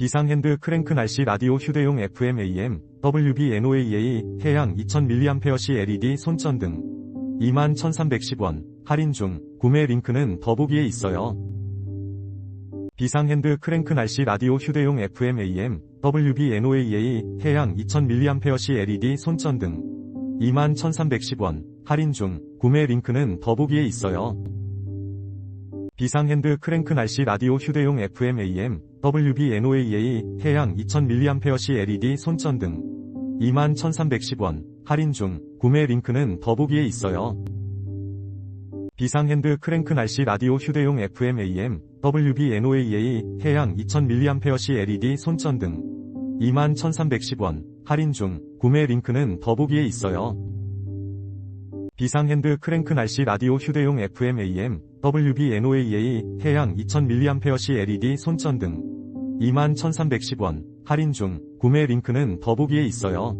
비상핸드 크랭크 날씨 라디오 휴대용 FM AM, WB NOAA, 해양 2000mAh LED 손전 등 21,310원, 할인 중, 구매 링크는 더보기에 있어요. 비상핸드 크랭크 날씨 라디오 휴대용 FM AM, WB NOAA, 해양 2000mAh LED 손전 등 21,310원, 할인 중, 구매 링크는 더보기에 있어요. 비상핸드 크랭크 날씨 라디오 휴대용 FM AM, WB NOAA, 해양 2000mAh LED 손전 등 21,310원, 할인 중, 구매 링크는 더보기에 있어요. 비상핸드 크랭크 날씨 라디오 휴대용 FM AM, WB NOAA, 해양 2000mAh LED 손전 등 21,310원, 할인 중, 구매 링크는 더보기에 있어요. 비상핸드 크랭크 날씨 라디오 휴대용 FM AM, WB NOAA, 해양 2000mAh LED 손전 등 21,310원, 할인 중, 구매 링크는 더보기에 있어요.